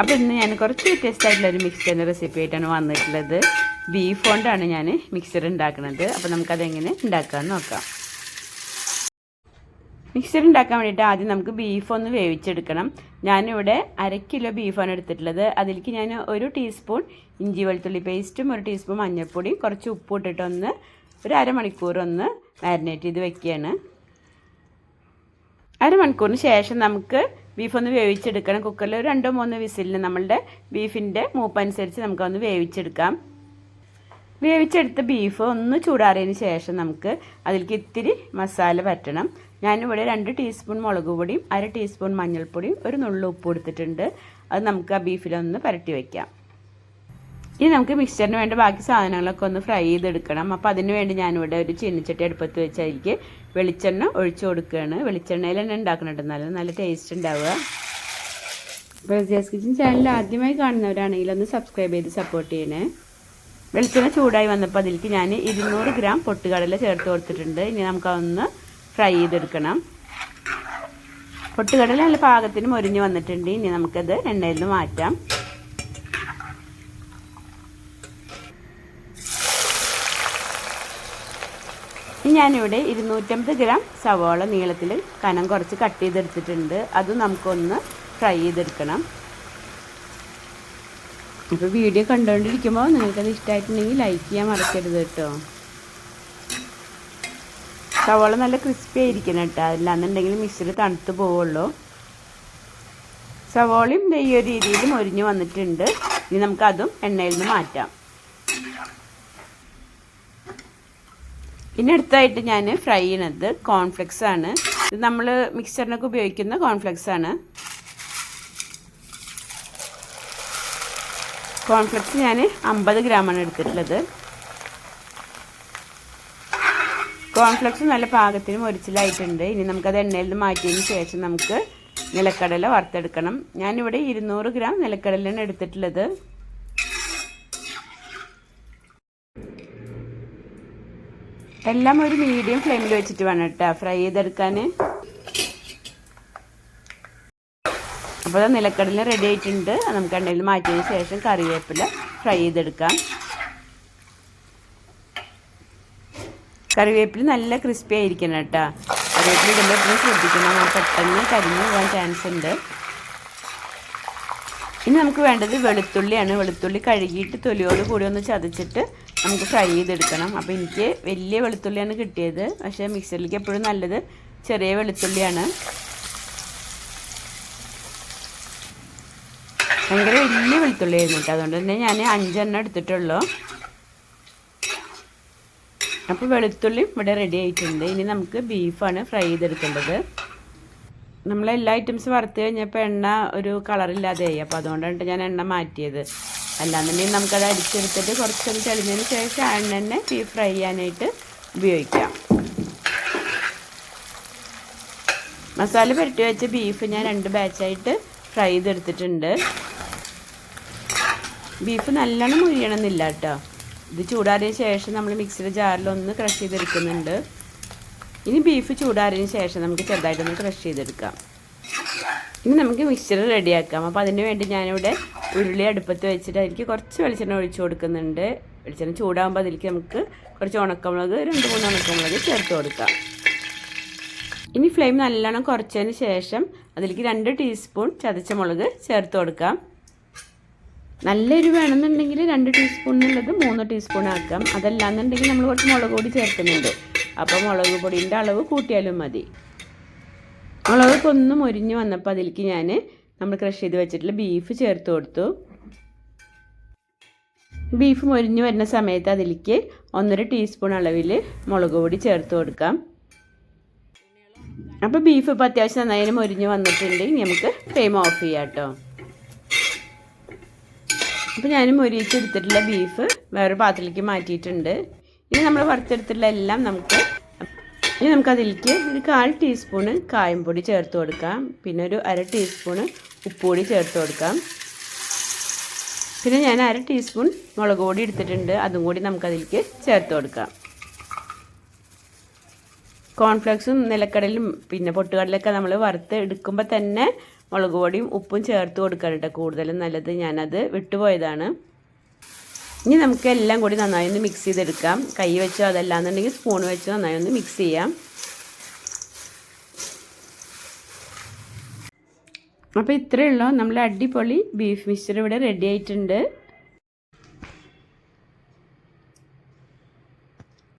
അപ്പോൾ ഇന്ന് ഞാൻ കുറച്ച് വ്യത്യസ്തമായിട്ടുള്ളൊരു മിക്സ്ചറിന്റെ റെസിപ്പി ആയിട്ടാണ് വന്നിട്ടുള്ളത്. ബീഫ് കൊണ്ടാണ് ഞാൻ മിക്സ്ചർ ഉണ്ടാക്കുന്നത്. അപ്പോൾ നമുക്കതെങ്ങനെ ഉണ്ടാക്കാമെന്ന് നോക്കാം. മിക്സർ ഉണ്ടാക്കാൻ വേണ്ടിയിട്ട് ആദ്യം നമുക്ക് ബീഫ് ഒന്ന് വേവിച്ചെടുക്കണം. ഞാനിവിടെ അര കിലോ ബീഫാണ് എടുത്തിട്ടുള്ളത്. അതിലേക്ക് ഞാൻ ഒരു ടീസ്പൂൺ ഇഞ്ചി വെളുത്തുള്ളി പേസ്റ്റും ഒരു ടീസ്പൂൺ മഞ്ഞൾപ്പൊടിയും കുറച്ച് ഉപ്പ് ഇട്ടിട്ടൊന്ന് ഒരു അരമണിക്കൂർ ഒന്ന് മാരിനേറ്റ് ചെയ്ത് വെക്കുകയാണ്. അരമണിക്കൂറിന് ശേഷം നമുക്ക് ബീഫ് ഒന്ന് വേവിച്ചെടുക്കണം കുക്കറിൽ രണ്ടോ മൂന്നോ വിസിലിന് നമ്മളുടെ ബീഫിന്റെ മൂപ്പനുസരിച്ച് നമുക്കൊന്ന് വേവിച്ചെടുക്കാം. വേവിച്ചെടുത്ത ബീഫ് ഒന്ന് ചൂടാറിയതിന് ശേഷം നമുക്ക് അതിലേക്ക് ഇത്തിരി മസാല പറ്റണം. ഞാനിവിടെ രണ്ട് ടീസ്പൂൺ മുളക് പൊടിയും അര ടീസ്പൂൺ മഞ്ഞൾപ്പൊടിയും ഒരു നുള്ളു ഉപ്പ് കൊടുത്തിട്ടുണ്ട് അത് നമുക്ക് ആ ബീഫിലൊന്ന് പരട്ടി വയ്ക്കാം ഇനി നമുക്ക് മിക്സ്ചറിന് വേണ്ട ബാക്കി സാധനങ്ങളൊക്കെ ഒന്ന് ഫ്രൈ ചെയ്തെടുക്കണം. അപ്പോൾ അതിന് വേണ്ടി ഞാനിവിടെ ഒരു ചീനിച്ചട്ടി അടുപ്പത്ത് വെച്ച് വെളിച്ചെണ്ണ ഒഴിച്ചു കൊടുക്കുകയാണ്. വെളിച്ചെണ്ണയിൽ തന്നെ ഉണ്ടാക്കുന്നുണ്ട് നല്ല നല്ല ടേസ്റ്റ് ഉണ്ടാവുക. ജസ് കിച്ചൻ ചാനൽ ആദ്യമായി കാണുന്നവരാണെങ്കിൽ ഒന്ന് സബ്സ്ക്രൈബ് ചെയ്ത് സപ്പോർട്ട് ചെയ്യണേ. വെളിച്ചെണ്ണ ചൂടായി വന്നപ്പോൾ അതിലേക്ക് ഞാൻ ഇരുന്നൂറ് ഗ്രാം പൊട്ടുകടല ചേർത്ത് കൊടുത്തിട്ടുണ്ട്. ഇനി നമുക്കതൊന്ന് ഫ്രൈ ചെയ്തെടുക്കണം. പൊട്ടുകടല നല്ല പാകത്തിന് മൊരിഞ്ഞ് വന്നിട്ടുണ്ട്. ഇനി നമുക്കത് എണ്ണയിൽ നിന്ന് മാറ്റാം. ഇനി ഞാനിവിടെ ഇരുന്നൂറ്റമ്പത് ഗ്രാം സവാള നീളത്തിൽ കനം കുറച്ച് കട്ട് ചെയ്തെടുത്തിട്ടുണ്ട്. അത് നമുക്കൊന്ന് ഫ്രൈ ചെയ്തെടുക്കണം. അപ്പോൾ വീഡിയോ കണ്ടുകൊണ്ടിരിക്കുമ്പോൾ നിങ്ങൾക്കത് ഇഷ്ടമായിട്ടുണ്ടെങ്കിൽ ലൈക്ക് ചെയ്യാൻ മറക്കരുത് കേട്ടോ. സവാള നല്ല ക്രിസ്പി ആയിരിക്കണം കേട്ടോ. അല്ലാന്നുണ്ടെങ്കിൽ മിക്സിൽ തണുത്ത് പോവുള്ളൂ. സവാളയും ഈ ഒരു രീതിയിൽ വന്നിട്ടുണ്ട്. ഇനി നമുക്കതും എണ്ണയിൽ നിന്ന് മാറ്റാം. പിന്നെ അടുത്തായിട്ട് ഞാൻ ഫ്രൈ ചെയ്യണത് കോൺഫ്ലെക്സ് ആണ്. ഇത് നമ്മൾ മിക്സറിനൊക്കെ ഉപയോഗിക്കുന്ന കോൺഫ്ലെക്സ് ആണ്. കോൺഫ്ലെക്സ് ഞാൻ അമ്പത് ഗ്രാമാണ് എടുത്തിട്ടുള്ളത്. കോൺഫ്ലെക്സ് നല്ല പാകത്തിന് മൊരിച്ചിലായിട്ടുണ്ട്. ഇനി നമുക്കത് എണ്ണയിൽ നിന്ന് മാറ്റിയതിന് ശേഷം നമുക്ക് നിലക്കടല വറുത്തെടുക്കണം. ഞാനിവിടെ ഇരുന്നൂറ് ഗ്രാം നിലക്കടലാണ് എടുത്തിട്ടുള്ളത്. എല്ലാം ഒരു മീഡിയം ഫ്ലെയിമിൽ വെച്ചിട്ട് വേണം കേട്ടോ ഫ്രൈ ചെയ്തെടുക്കാൻ അപ്പോൾ നിലക്കടല റെഡി ആയിട്ടുണ്ട്. നമുക്ക് എണ്ണയിൽ മാറ്റിയതിന് ശേഷം കറിവേപ്പില ഫ്രൈ ചെയ്തെടുക്കാം. കറിവേപ്പില നല്ല ക്രിസ്പി ആയിരിക്കണം കേട്ടോ കറിവേപ്പില ഇടുമ്പോൾ എപ്പോഴും ശ്രദ്ധിക്കണം. പെട്ടെന്ന് കരിഞ്ഞു പോകാൻ ചാൻസ് ഉണ്ട്. ഇനി നമുക്ക് വേണ്ടത് വെളുത്തുള്ളിയാണ്. വെളുത്തുള്ളി കഴുകിയിട്ട് തൊലിയോട് കൂടി ഒന്ന് ചതച്ചിട്ട് നമുക്ക് ഫ്രൈ ചെയ്തെടുക്കണം. അപ്പോൾ എനിക്ക് വലിയ വെളുത്തുള്ളിയാണ് കിട്ടിയത്. പക്ഷേ മിക്സറിലേക്ക് എപ്പോഴും നല്ലത് ചെറിയ വെളുത്തുള്ളിയാണ്. ഭയങ്കര വലിയ വെളുത്തുള്ളി ആയിരുന്നു കേട്ടോ. അതുകൊണ്ട് തന്നെ ഞാൻ അഞ്ചെണ്ണം എടുത്തിട്ടുള്ളൂ. അപ്പോൾ വെളുത്തുള്ളി ഇവിടെ റെഡി ആയിട്ടുണ്ട്. ഇനി നമുക്ക് ബീഫാണ് ഫ്രൈ ചെയ്തെടുക്കേണ്ടത്. നമ്മളെല്ലാ ഐറ്റംസ് വറുത്ത് കഴിഞ്ഞപ്പോൾ എണ്ണ ഒരു കളറില്ലാതെയായി അപ്പോൾ അതുകൊണ്ടാണ് ഞാൻ എണ്ണ മാറ്റിയത്. അല്ലാന്നുണ്ടെങ്കിൽ നമുക്കത് അടിച്ചെടുത്തിട്ട് കുറച്ചൊന്ന് തെളിഞ്ഞതിന് ശേഷം എണ്ണ ബീഫ് ഫ്രൈ ചെയ്യാനായിട്ട് ഉപയോഗിക്കാം. മസാല പുരട്ടി വെച്ച ബീഫ് ഞാൻ രണ്ട് ബാച്ചായിട്ട് ഫ്രൈ ചെയ്തെടുത്തിട്ടുണ്ട്. ബീഫ് നല്ലോണം മുരിയണമെന്നില്ല കേട്ടോ. ഇത് ചൂടാറിയ ശേഷം നമ്മൾ മിക്സിയുടെ ജാറിലൊന്ന് ക്രഷ് ചെയ്തെടുക്കുന്നുണ്ട്. ഇനി ബീഫ് ചൂടാറിയതിന് ശേഷം നമുക്ക് ചെറുതായിട്ടൊന്ന് ക്രഷ് ചെയ്തെടുക്കാം. ഇനി നമുക്ക് മിക്സ്ചർ റെഡിയാക്കാം. അപ്പോൾ അതിന് വേണ്ടി ഞാനിവിടെ ഉരുളി അടുപ്പത്ത് വെച്ചിട്ട് അതിലേക്ക് കുറച്ച് വെളിച്ചെണ്ണ ഒഴിച്ചു കൊടുക്കുന്നുണ്ട്. വെളിച്ചെണ്ണ ചൂടാകുമ്പോൾ അതിലേക്ക് നമുക്ക് കുറച്ച് ഉണക്കമുളക് രണ്ട് മൂന്ന് ഉണക്കമുളക് ചേർത്ത് കൊടുക്കാം. ഇനി ഫ്ലെയിം നല്ലോണം കുറച്ചതിന് ശേഷം അതിലേക്ക് രണ്ട് ടീസ്പൂൺ ചതച്ച മുളക് ചേർത്ത് കൊടുക്കാം. നല്ല എരിവ് വേണമെന്നുണ്ടെങ്കിൽ രണ്ട് ടീസ്പൂൺ എന്നുള്ളത് മൂന്ന് ടീസ്പൂൺ ആക്കാം. അതല്ലാന്നുണ്ടെങ്കിൽ നമ്മൾ കുറച്ച് മുളക് പൊടി ചേർക്കുന്നുണ്ട്. അപ്പോൾ മുളക് പൊടിന്റെ അളവ് കൂട്ടിയാലും മതി. മുളകൊക്കെ ഒന്ന് മൊരിഞ്ഞ് വന്നപ്പോൾ അതിലേക്ക് ഞാൻ നമ്മൾ ക്രഷ് ചെയ്ത് വെച്ചിട്ടുള്ള ബീഫ് ചേർത്ത് കൊടുത്തു. ബീഫ് മൊരിഞ്ഞ് വരുന്ന സമയത്ത് അതിലേക്ക് ഒന്നര ടീസ്പൂൺ അളവിൽ മുളക് പൊടി ചേർത്ത് കൊടുക്കാം. അപ്പോൾ ബീഫ് ഇപ്പോൾ അത്യാവശ്യം നന്നായി മൊരിഞ്ഞ് വന്നിട്ടുണ്ട്. നമുക്ക് ഫ്ലെയിം ഓഫ് ചെയ്യാം കേട്ടോ അപ്പോൾ ഞാൻ മൊരിച്ചെടുത്തിട്ടുള്ള ബീഫ് വേറെ പാത്രത്തിലേക്ക് മാറ്റിയിട്ടുണ്ട്. ഇനി നമ്മൾ വറുത്തെടുത്തിട്ടുള്ള എല്ലാം നമുക്ക് ഇനി നമുക്കതിലേക്ക് ഒരു കാൽ ടീസ്പൂണ് കായംപൊടി ചേർത്ത് കൊടുക്കാം. പിന്നെ ഒരു അര ടീസ്പൂണ് ഉപ്പുപൊടി ചേർത്ത് കൊടുക്കാം. പിന്നെ ഞാൻ അര ടീസ്പൂൺ മുളക് പൊടി എടുത്തിട്ടുണ്ട്. അതും കൂടി നമുക്കതിലേക്ക് ചേർത്ത് കൊടുക്കാം. കോൺഫ്ലെക്സും നിലക്കടലും പിന്നെ പൊട്ടുകടലൊക്കെ നമ്മൾ വറുത്ത് എടുക്കുമ്പോൾ തന്നെ മുളക് പൊടിയും ഉപ്പും ചേർത്ത് കൊടുക്കാറുണ്ട് കൂടുതലും നല്ലത്. ഞാനത് വിട്ടുപോയതാണ്. ഇനി നമുക്ക് എല്ലാം കൂടി നന്നായി ഒന്ന് മിക്സ് ചെയ്തെടുക്കാം. കൈ വെച്ചോ അതല്ലാന്നുണ്ടെങ്കിൽ സ്പൂൺ വെച്ചോ നന്നായി ഒന്ന് മിക്സ് ചെയ്യാം. അപ്പോൾ ഇത്രയേ ഉള്ളൂ. നമ്മൾ അടിപൊളി ബീഫ് മിക്സ്ചർ ഇവിടെ റെഡി ആയിട്ടുണ്ട്.